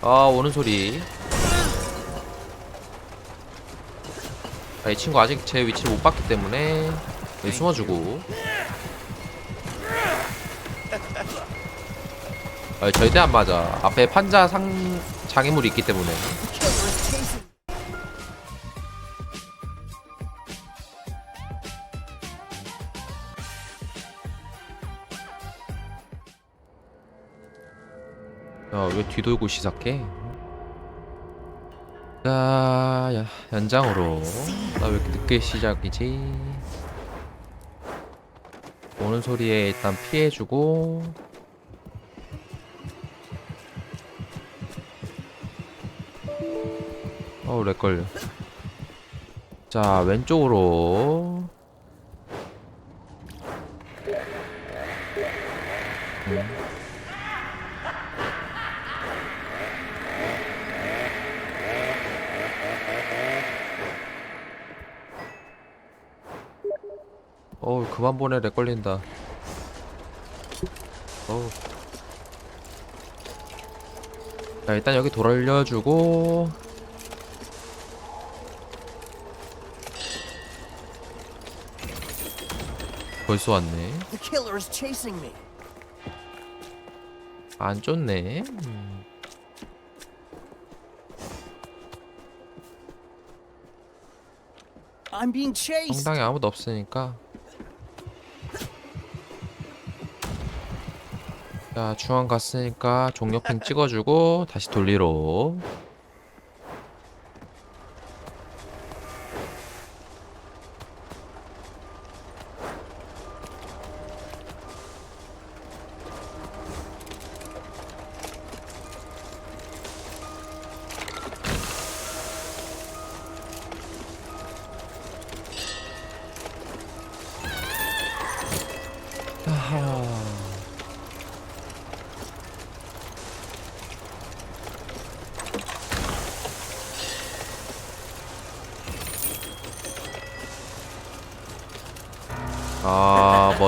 아 오는 소리. 아, 이 친구 아직 제 위치를 못 봤기 때문에 여기 숨어주고. 아, 절대 안 맞아. 앞에 판자 상 장애물이 있기 때문에 뒤돌고 시작해. 자 야, 연장으로. 나 왜 이렇게 늦게 시작이지? 오는 소리에 일단 피해주고. 어우 렉걸려. 자 왼쪽으로 음. 보내 렉 걸린다. 어우. 자 일단 여기 돌려주고. 벌써 왔네. 안 쫓네. 음. 성당에 아무도 없으니까 자 중앙 갔으니까 종료팽 찍어주고 다시 돌리로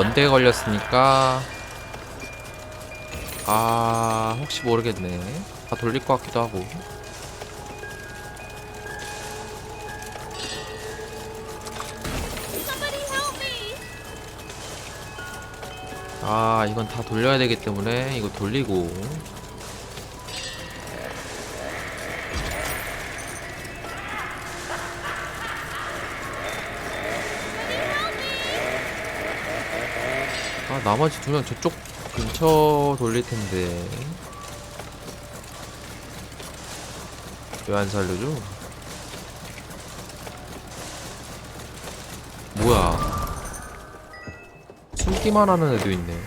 아, 먼데 걸렸으니까. 아, 혹시 모르겠네. 다 돌릴 것 같기도 하고. 아, 이건 다 돌려야 되기 때문에 이거 돌리고. 아, 나머지 두 명 저쪽 근처 돌릴 텐데. 왜 안 살려줘? 뭐야? 숨기만 하는 애도 있네.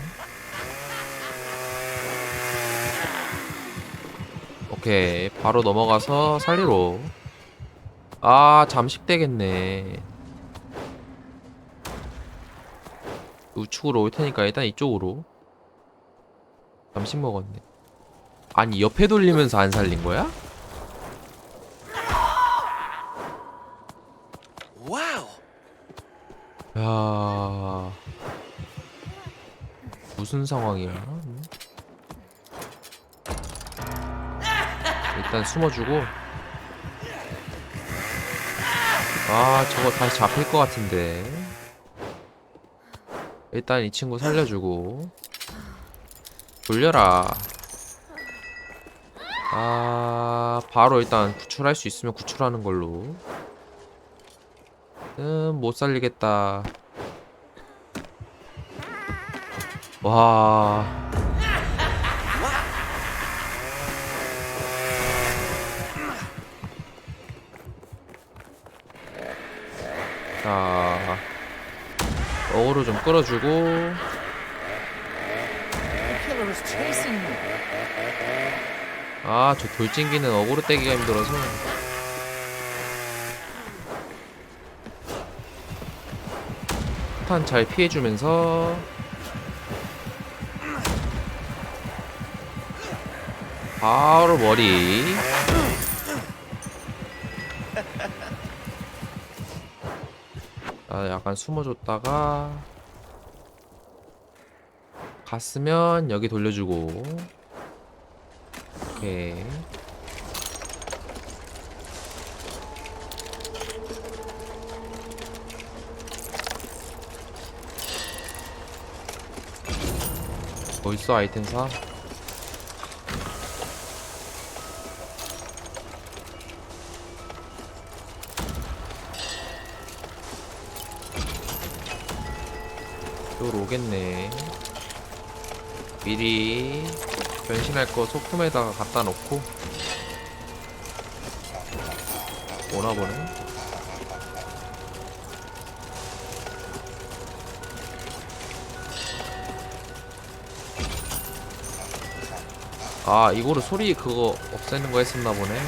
오케이, 바로 넘어가서 살리로. 아, 잠식 되겠네. 우측으로 올 테니까 일단 이쪽으로. 잠식 먹었네. 아니, 옆에 돌리면서 안 살린 거야? Wow. 야 무슨 상황이야? 음? 일단 숨어주고 아 저거 다시 잡힐 것 같은데 일단 이 친구 살려주고 돌려라 아 바로 일단 구출할 수 있으면 구출하는 걸로 음, 못 살리겠다. 와. 자, 어그로 좀 끌어주고. 아, 저 돌진기는 어그로 떼기가 힘들어서. 폭탄 잘 피해주면서 바로 머리 잠깐 숨어줬다가 갔으면 여기 돌려주고 오케이 뭐 벌써 아이템 사? 이쪽으로 오겠네. 미리 변신할 거 소품에다가 갖다 놓고. 오나 보네? 아 이거를 소리 그거 없애는 거 했었나 보네.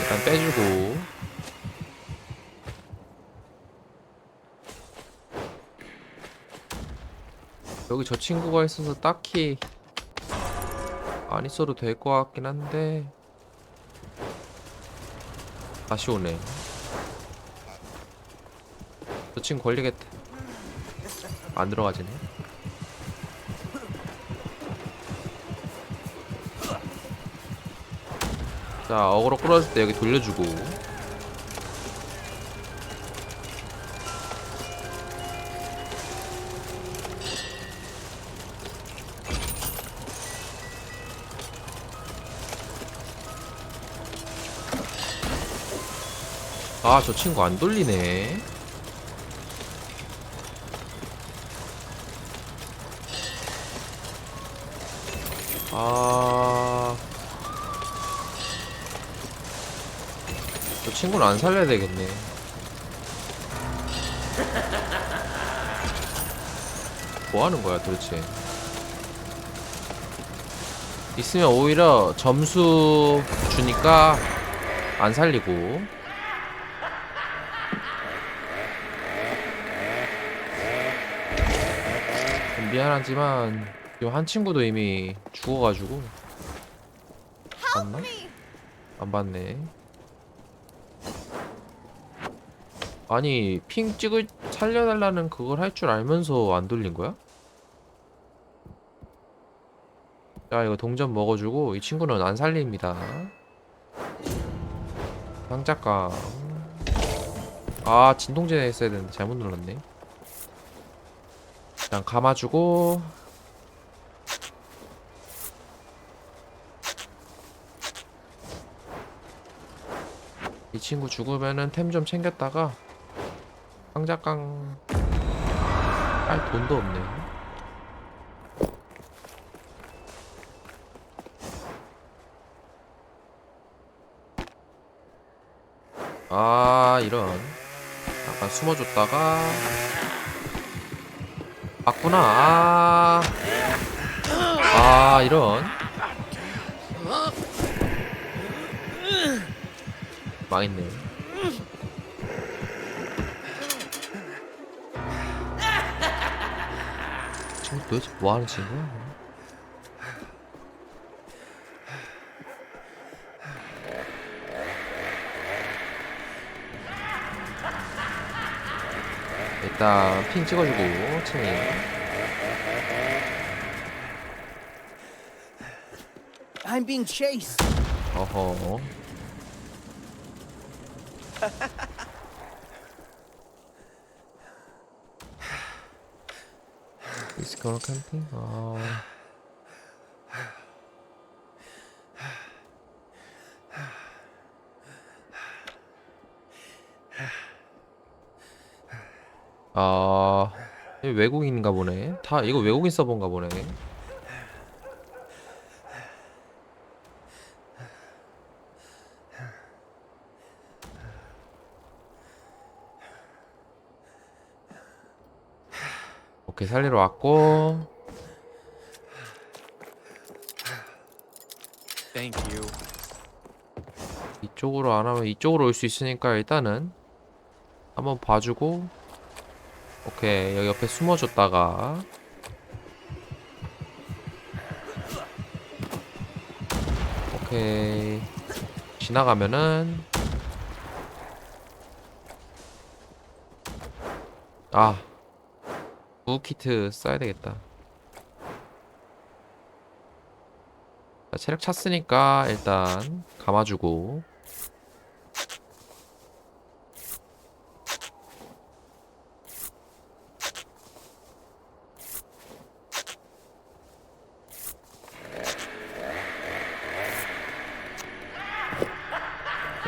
일단 빼주고 여기 저 친구가 있어서 딱히 안 있어도 될 것 같긴 한데. 다시 오네. 저 친구 걸리겠다. 안 들어가지네. 자 어그로 끌어줄 때 여기 돌려주고 아 저 친구 안 돌리네 아... 저 친구는 안 살려야 되겠네. 뭐 하는 거야 도대체? 있으면 오히려 점수 주니까 안 살리고. 미안하지만 지금 한 친구도 이미 죽어가지고 봤나? 안 봤네. 아니 핑 찍을 살려달라는 그걸 할 줄 알면서 안 돌린 거야? 자 이거 동전 먹어주고 이 친구는 안 살립니다 상작감 아 진통제 했어야 되는데 잘못 눌렀네 일단 감아주고 이 친구 죽으면은 템 좀 챙겼다가 상작강 할 돈도 없네. 아 이런 약간 숨어줬다가 맞구나. 아, 아 이런. 망했네. 지금 도대체 뭐 하는 친구야? 일단 핑 찍어주고 체인 I'm being chased. 어허 디스커 캠핑? 어... 아... 외국인인가 보네. 다 이거 외국인 서버인가 보네. 오케이 살리러 왔고. Thank you. 이쪽으로 안 하면 이쪽으로 올 수 있으니까 일단은 한번 봐주고 오케이 여기 옆에 숨어줬다가. 오케이 지나가면은. 아 무키트 써야 되겠다. 자, 체력 찼으니까 일단 감아주고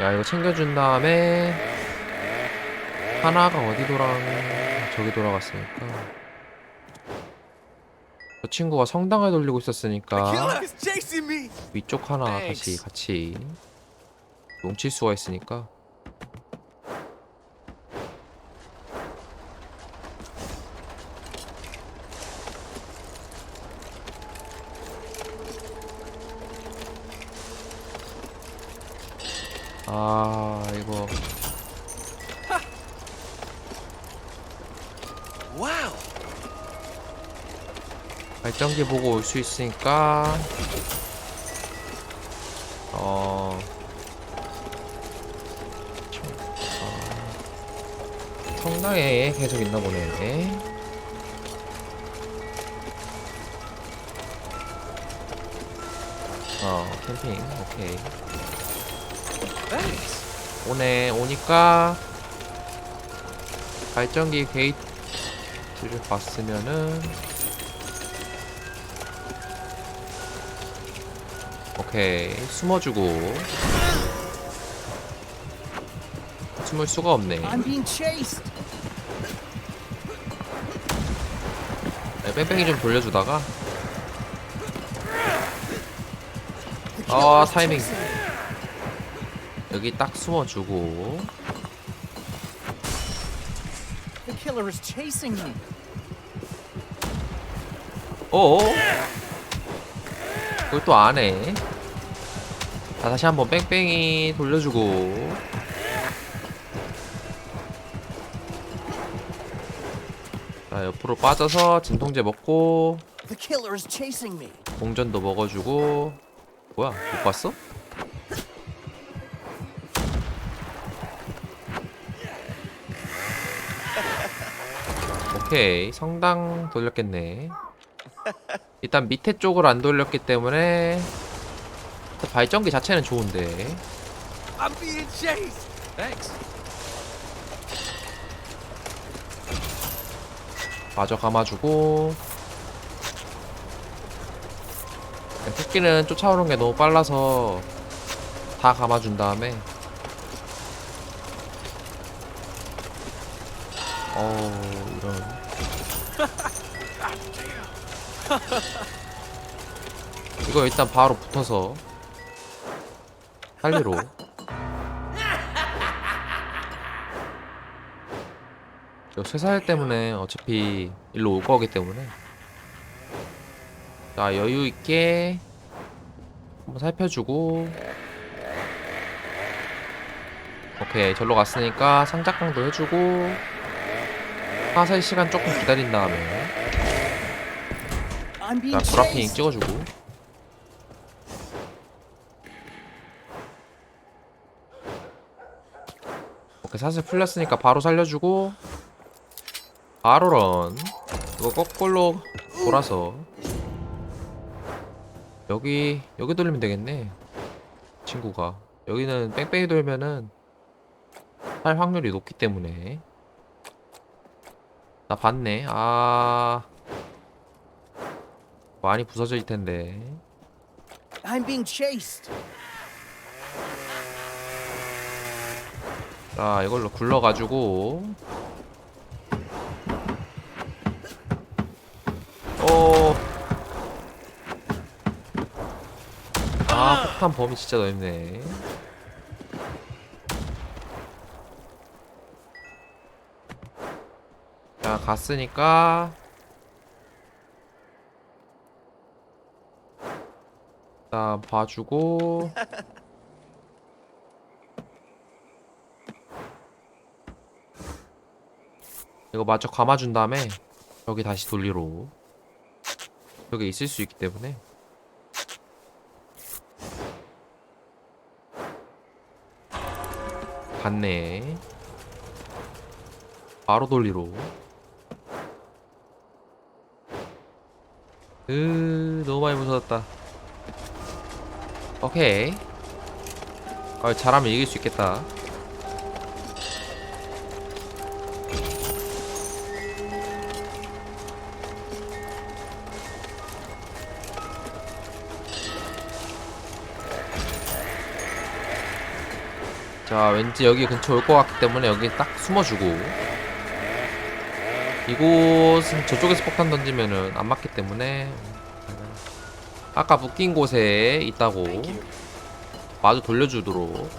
야 이거 챙겨준 다음에 하나가 어디 돌아 저기 돌아갔으니까 저 친구가 성당을 돌리고 있었으니까. 위쪽 하나 다시. 같이 뭉칠 수가 있으니까 아 이거 Wow. 발전기 보고 올 수 있으니까. 어. 청- 어, 성당에 계속 있나 보네 어 캠핑 오케이. 오네 오니까 발전기 게이트를 봤으면은 오케이 숨어주고 숨을 수가 없네. 네, 뺑뺑이 좀 돌려주다가 아, 타이밍. 여기 딱 숨어주고. 어어 그걸 또 안해 자 다시 한번 뺑뺑이 돌려주고 자 옆으로 빠져서 진통제 먹고. 동전도 먹어주고 뭐야 못 봤어? 오케이 성당 돌렸겠네 일단 밑에 쪽을 안 돌렸기 때문에 발전기 자체는 좋은데. 마저 감아주고. 네, 토끼는 쫓아오는 게 너무 빨라서 다 감아준 다음에. 어우 이런. 이거 일단 바로 붙어서 살리로. 이거 쇠사일 때문에 어차피 일로 올 거기 때문에. 자 여유 있게 한번 살펴주고. 오케이 절로 갔으니까 상작강도 해주고 화살 시간 조금 기다린 다음에. 자 브라핑. 찍어주고 오케이 사슬 풀렸으니까 바로 살려주고. 바로 런. 이거 거꾸로 돌아서. 여기 여기 돌리면 되겠네 친구가. 여기는 뺑뺑이 돌면은 할 확률이 높기 때문에. 나 봤네. 아. 많이 부서질 텐데. I'm being chased. 자 이걸로 굴러가지고. 어. 아 폭탄 범위 진짜 넓네. 자 갔으니까. 자 봐주고 이거 마저 감아준 다음에 여기 다시 돌리로 여기 있을 수 있기 때문에. 갔네. 바로 돌리로 으 너무 많이 무서웠다. 오케이. 아, 잘하면 이길 수 있겠다 자 왠지 여기 근처 올 것 같기 때문에 여기 딱 숨어주고. 이곳은 저쪽에서 폭탄 던지면은 안 맞기 때문에 아까 묶인 곳에 있다고 마주 돌려주도록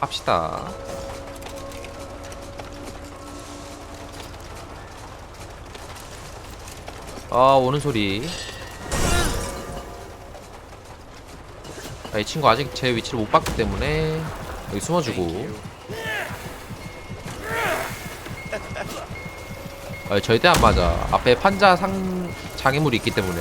합시다. 아 오는 소리 아, 이 친구 아직 제 위치를 못 봤기 때문에 여기 숨어주고. 아, 절대 안 맞아. 앞에 판자 상 장애물이 있기 때문에.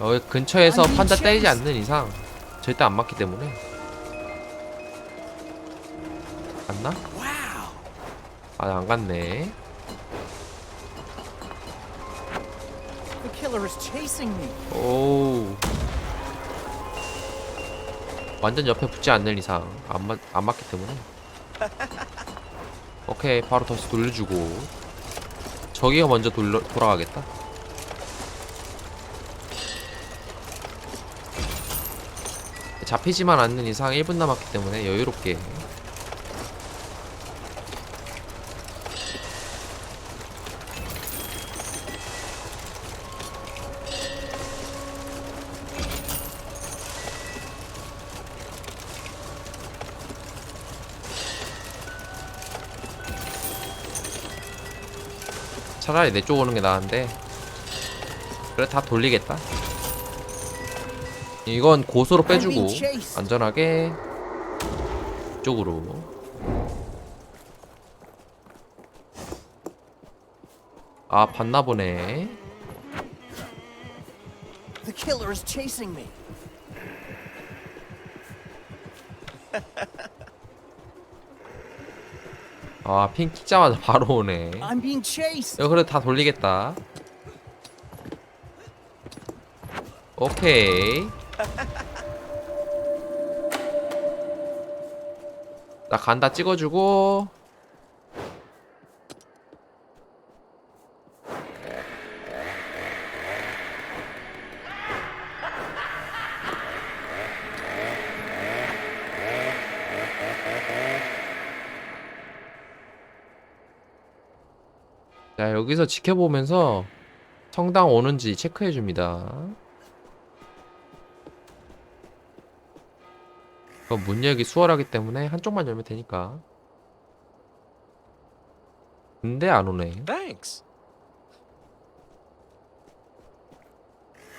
여기 근처에서 아니, 판자 쟤- 때리지 않는 이상 절대 안 맞기 때문에. 갔나? 아 안 갔네 killer is chasing me. 오 완전 옆에 붙지 않는 이상 안, 맞, 안 맞기 때문에. 오케이 바로 다시 돌려주고. 저기가 먼저 돌려, 돌아가겠다. 잡히지만 않는 이상 1분 남았기 때문에 여유롭게 차라리 내 쪽 오는 게 나은데. 그래 다 돌리겠다. 이건 고소로 빼주고 안전하게 이쪽으로. 아 봤나 보네 아 핑 키자마자 바로 오네. I'm being chased. 이거 그래도 다 돌리겠다. 오케이. 나 간다 찍어주고 자 여기서 지켜보면서 성당 오는지 체크해 줍니다. 어, 문 열기 수월하기 때문에 한쪽만 열면 되니까. 근데 안 오네. Thanks.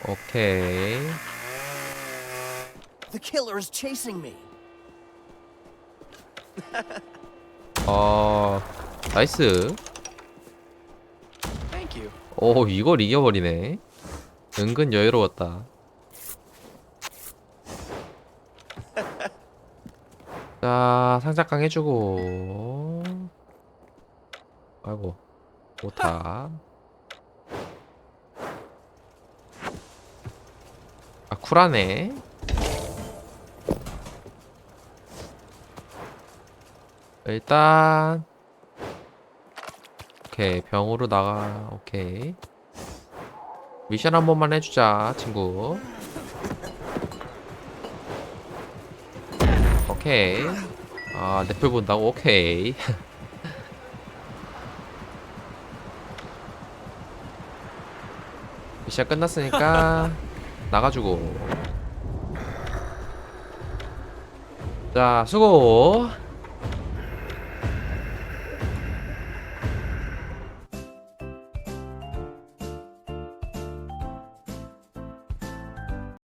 오케이. The killer is chasing me. 어, 나이스. 오, 이걸 이겨버리네. 은근 여유로웠다. 자, 상작강 해주고. 아이고, 오타. 아, 쿨하네. 일단, 오케이, 병으로 나가, 오케이. 미션 한 번만 해주자, 친구. 오케이. 아, 넷플 본다고? 오케이. 미션 끝났으니까 나가주고. 자, 수고.